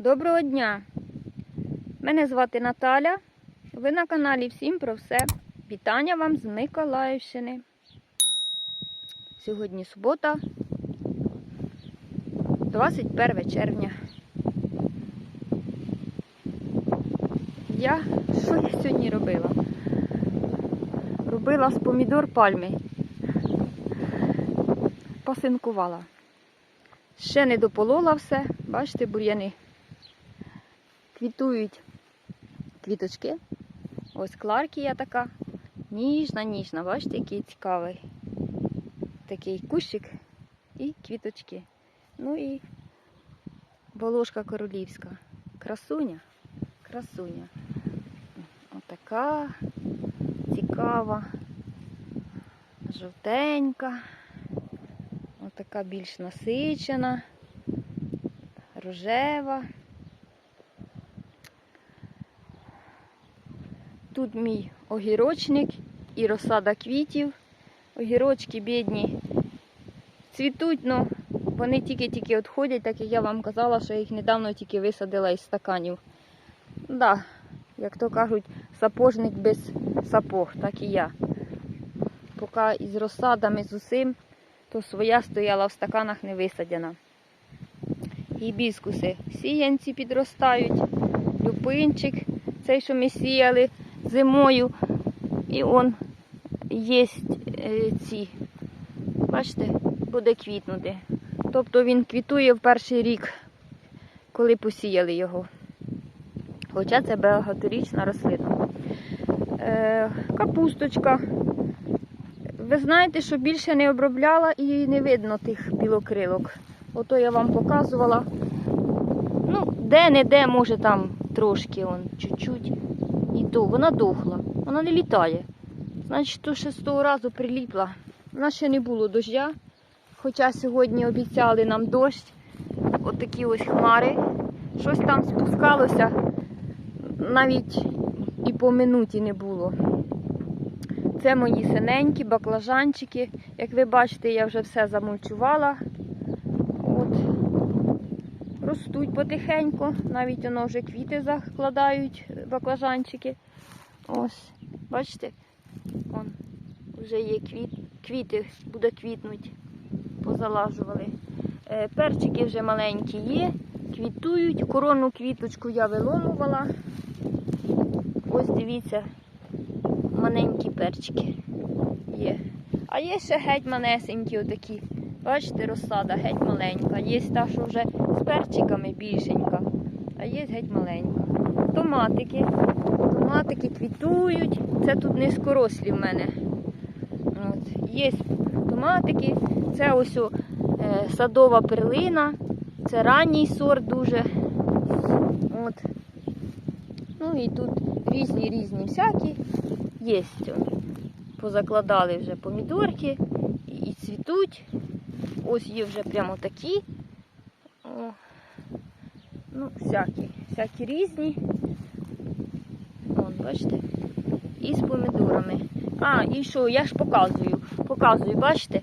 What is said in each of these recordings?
Доброго дня! Мене звати Наталя. Ви на каналі Всім про все. Вітання вам з Миколаївщини. Сьогодні субота, 21 червня. Я що я сьогодні робила? Робила з помідор пальми. Пасинкувала. Ще не дополола все. Бачите, бур'яни. Квітують квіточки. Ось кларкія така. Ніжна, ніжна. Бачите, який цікавий. Такий кущик і квіточки. Ну і волошка королівська. Красуня. Красуня. Отака цікава, жовтенька. Отака більш насичена, рожева. Тут мій огірочник і розсада квітів. Огірочки бідні цвітуть, але вони тільки-тільки відходять, так як я вам казала, що я їх недавно тільки висадила із стаканів. Да, як то кажуть, сапожник без сапог, так і я. Поки із розсадами з усім, то своя стояла в стаканах не висадена. Гібіскуси сіянці підростають, люпинчик, цей, що ми сіяли зимою. І он є е, ці, бачите, буде квітнути. Тобто він квітує в перший рік, коли посіяли його. Хоча це багаторічна рослина. Е, капусточка. Ви знаєте, що більше не обробляла і не видно тих білокрилок. Ото я вам показувала. Ну, де-не-де, може там трошки, он, чуть-чуть. То, вона дохла, вона не літає. Значить, то ще з того разу приліпла. У нас ще не було дождя. Хоча сьогодні обіцяли нам дощ. Отакі ось хмари. Щось там спускалося, навіть і по минуті не було. Це мої синенькі баклажанчики. Як ви бачите, я вже все замульчувала. Ростуть потихеньку. Навіть воно вже квіти закладають, баклажанчики. Ось, бачите? Вон, вже є квіт, квіти, буде квітнуть. Позалажували. Е, перчики вже маленькі є, квітують. Коронну квіточку я виломувала. Ось дивіться, маленькі перчики є. А є ще геть манесенькі отакі. Бачите, розсада геть маленька. Є та, що вже з перчиками більшенька, а є геть маленька. Томатики. Томатики квітують. Це тут низькорослі в мене. От. Є томатики. Це ось о, е, садова перлина. Це ранній сорт дуже. От. Ну і тут різні різні всякі. Є. Позакладали вже помідорки і цвітуть. Ось є вже прямо такі. О, ну, всякі, всякі різні. Вон, бачите? І з помідорами. А, і що, я ж показую. Показую, бачите?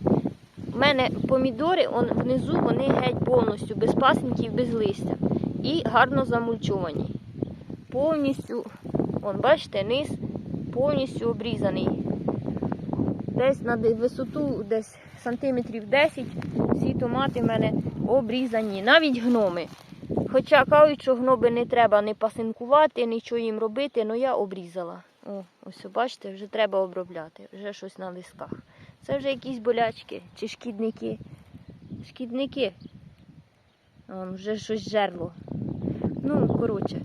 У мене помідори он, внизу вони геть повністю без пасинків, без листя. І гарно замульчовані. Повністю, вон, бачите, низ повністю обрізаний. Десь на висоту, десь сантиметрів 10 всі томати в мене обрізані, навіть гноми. Хоча кажуть, що гноби не треба не пасинкувати, нічого їм робити, але я обрізала. О, ось бачите, вже треба обробляти, вже щось на листках. Це вже якісь болячки чи шкідники. Шкідники. Вон, вже щось жерло. Ну, коротше.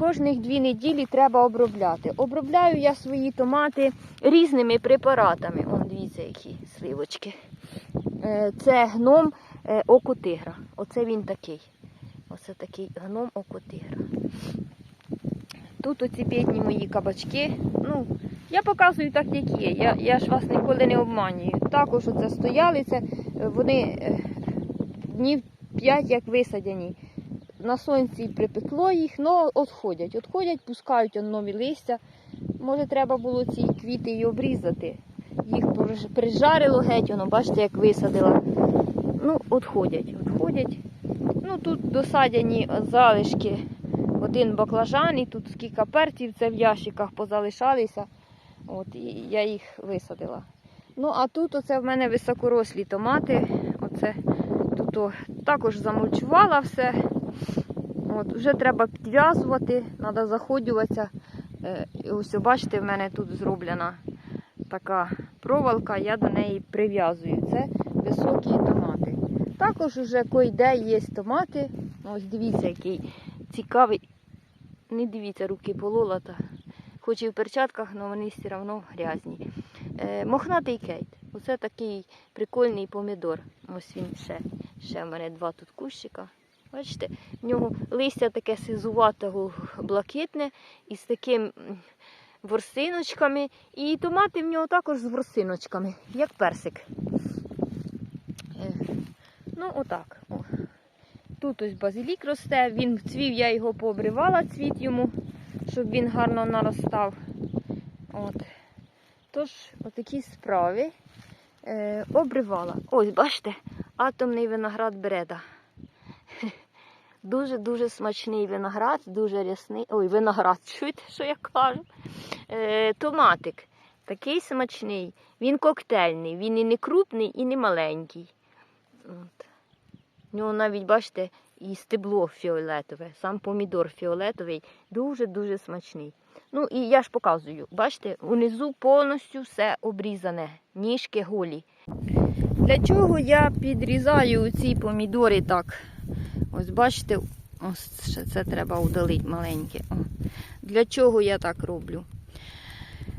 Кожних дві неділі треба обробляти. Обробляю я свої томати різними препаратами. Вон, дивіться, які сливочки. Е, Це гном е, око тигра. Оце він такий. Оце такий гном око тигра. Тут оці бідні мої кабачки. Ну, я показую так, як є. Я, я ж вас ніколи не обманюю. Також оце стояли, це вони е, днів 5 як висадяні. На сонці припекло їх, але відходять. Відходять, пускають нові листя. Може, треба було ці квіти і обрізати. Їх прижарило геть, воно, бачите, як висадила. Ну, відходять, відходять. Ну, тут досадяні залишки. Один баклажан і тут скільки пертів, це в ящиках позалишалися. От, і я їх висадила. Ну, а тут оце в мене високорослі томати. Оце тут також замульчувала все. От, вже треба підв'язувати, треба заходюватися. Е, ось, бачите, в мене тут зроблена така проволока, я до неї прив'язую. Це високі томати. Також уже койде є томати. Ось дивіться, який цікавий. Не дивіться, руки пололота. Хоч і в перчатках, але вони все одно грязні. Е, мохнатий кейт. Оце такий прикольний помідор. Ось він ще. Ще в мене два тут кущика. Бачите, в нього листя таке сизуватого блакитне із таким ворсиночками. І томати в нього також з ворсиночками, як персик. Е, Ну, отак. Тут ось базилік росте, він цвів, я його пообривала, цвіт йому, щоб він гарно наростав. От. Тож, отакі справи е, обривала. Ось, бачите, атомний виноград береда. Дуже-дуже смачний виноград, дуже рясний. Ой, виноград, чуєте, що я кажу? Е, томатик. Такий смачний. Він коктейльний, він і не крупний, і не маленький. От. Нього навіть, бачите, і стебло фіолетове, сам помідор фіолетовий, дуже-дуже смачний. Ну і я ж показую, бачите, унизу повністю все обрізане, ніжки голі. Для чого я підрізаю ці помідори так? Ось бачите, ось це треба удалити маленьке. О. Для чого я так роблю?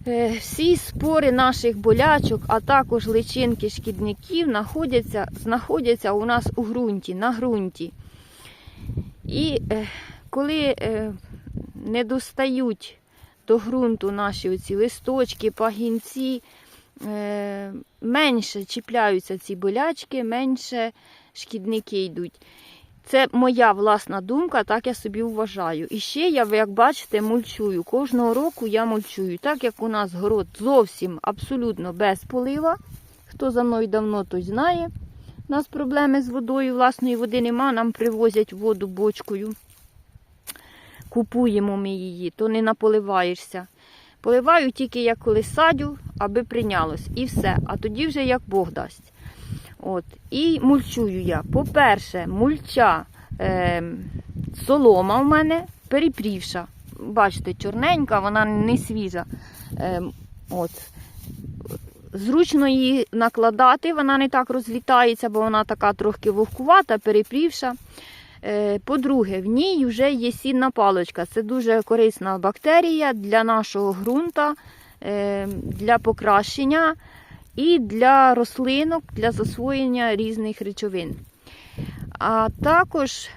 Е, Всі спори наших болячок, а також личинки шкідників знаходяться, знаходяться у нас у ґрунті, на ґрунті. І е, коли е, не достають до ґрунту наші оці листочки, пагінці, е, менше чіпляються ці болячки, менше шкідники йдуть. Це моя власна думка, так я собі вважаю. І ще я, як бачите, мульчую. Кожного року я мульчую. Так як у нас город зовсім абсолютно без полива. Хто за мною давно, той знає. У нас проблеми з водою, власної води нема, нам привозять воду бочкою. Купуємо ми її, то не наполиваєшся. Поливаю тільки як коли садю, аби прийнялось. І все. А тоді вже як Бог дасть. От. І мульчую я. По-перше, мульча е, солома в мене перепрівша. Бачите, чорненька, вона не свіжа. Е, от. Зручно її накладати, вона не так розлітається, бо вона така трохи вогкувата, перепрівша. Е, По-друге, в ній вже є сінна паличка. Це дуже корисна бактерія для нашого ґрунта, е, для покращення і для рослинок, для засвоєння різних речовин. А також,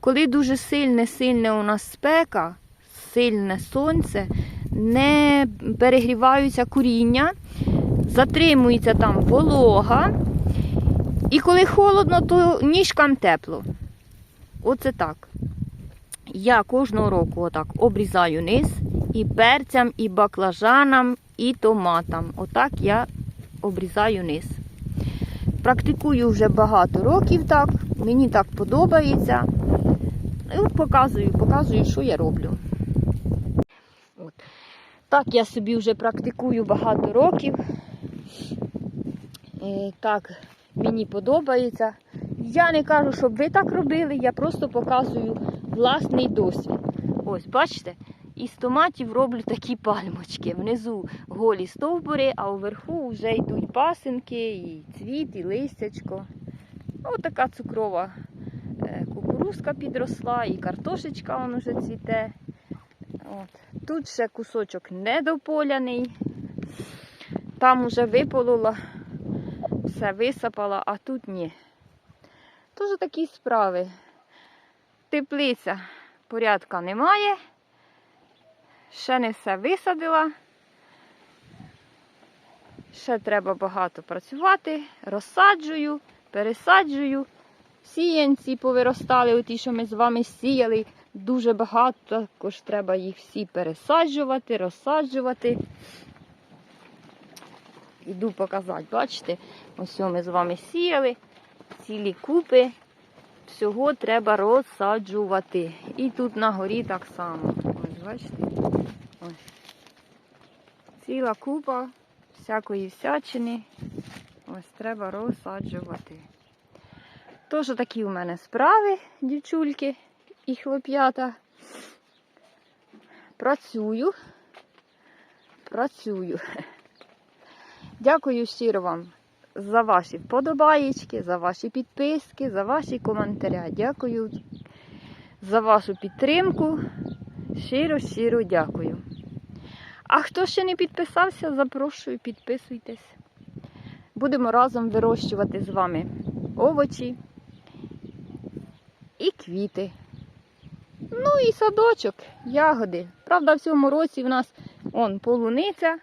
коли дуже сильне, сильне у нас спека, сильне сонце, не перегріваються коріння, затримується там волога. І коли холодно, то ніжкам тепло. Оце так. Я кожного року отак обрізаю низ і перцям, і баклажанам, і томатам. Отак я обрізаю низ. Практикую вже багато років так, мені так подобається. І показую, показую, що я роблю. От. Так я собі вже практикую багато років. Е, Так, мені подобається. Я не кажу, щоб ви так робили, я просто показую власний досвід. Ось, бачите, із томатів роблю такі пальмочки. Внизу голі стовбури, а вверху вже йдуть пасинки, і цвіт, і листячко. Ось така цукрова е, кукурузка підросла, і картошечка вон уже цвіте. От. Тут ще кусочок недополяний. Там уже виполола, все висипала, а тут ні. Тож такі справи. Теплиця порядка немає. Ще не все висадила. Ще треба багато працювати. Розсаджую, пересаджую. Сіянці повиростали, оті, що ми з вами сіяли. Дуже багато, також треба їх всі пересаджувати, розсаджувати. Іду показати, бачите, ось ми з вами сіяли цілі купи. всього треба розсаджувати. І тут на горі так само. Бачите? Ось. Ціла купа всякої всячини. Ось треба розсаджувати. Тож такі у мене справи, дівчульки і хлоп'ята. Працюю. Працюю. Дякую щиро вам за ваші вподобаєчки, за ваші підписки, за ваші коментарі. Дякую за вашу підтримку. Щиро, щиро дякую. А хто ще не підписався, запрошую, підписуйтесь. Будемо разом вирощувати з вами овочі і квіти. Ну і садочок, ягоди. Правда, в цьому році в нас он полуниця.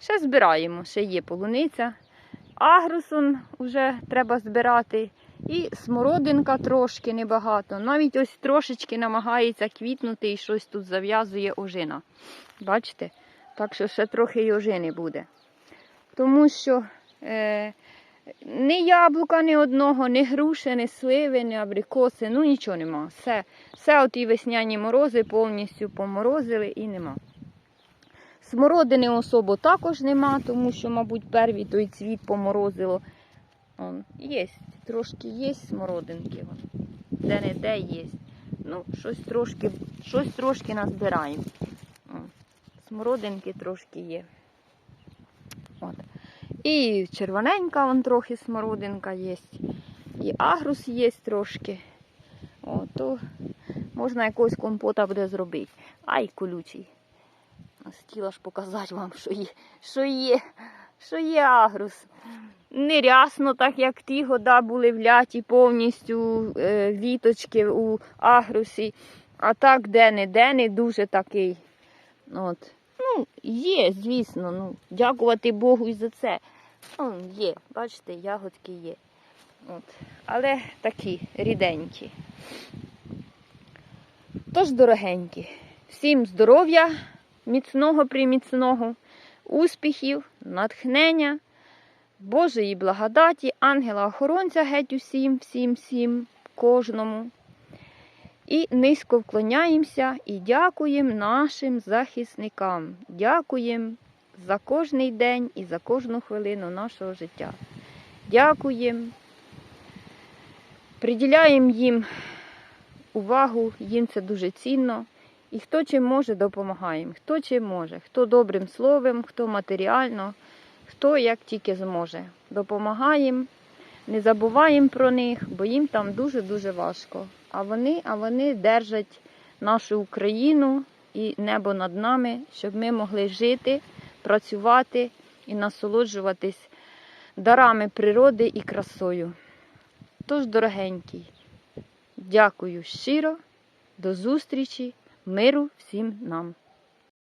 Ще збираємо, ще є полуниця. Агрусон вже треба збирати. І смородинка трошки небагато. Навіть ось трошечки намагається квітнути і щось тут зав'язує ожина. Бачите? Так що ще трохи й ожини буде. Тому що е, ні яблука, ні одного, ні груші, ні сливи, ні абрикоси, ну нічого нема. Все, все оті весняні морози повністю поморозили і нема. Смородини особо також нема, тому що, мабуть, первий той цвіт поморозило. Он, є, трошки є смородинки. Де не де є. Ну, щось трошки, щось трошки назбираємо. Смородинки трошки є. От. І червоненька вон трохи смородинка є. І агрус є трошки. О, то можна якогось компота буде зробити. Ай, колючий. Хотіла ж показати вам, що є, що є, що є агрус. Не рясно, так як ті года були вляті повністю е, віточки у агрусі. А так де-не-де не дуже такий. От. Ну, є, звісно, ну, дякувати Богу і за це. Ну, є, бачите, ягодки є. От. Але такі ріденькі. Тож, дорогенькі, всім здоров'я, міцного приміцного, успіхів, натхнення, Божої благодаті, ангела-охоронця геть усім, всім, всім, кожному. І низько вклоняємося і дякуємо нашим захисникам. Дякуємо за кожний день і за кожну хвилину нашого життя. Дякуємо. Приділяємо їм увагу, їм це дуже цінно. І хто чим може, допомагаємо. Хто чим може, хто добрим словом, хто матеріально, хто як тільки зможе. Допомагаємо, не забуваємо про них, бо їм там дуже-дуже важко. А вони, а вони держать нашу Україну і небо над нами, щоб ми могли жити, працювати і насолоджуватись дарами природи і красою. Тож, дорогенький, дякую щиро, до зустрічі, миру всім нам.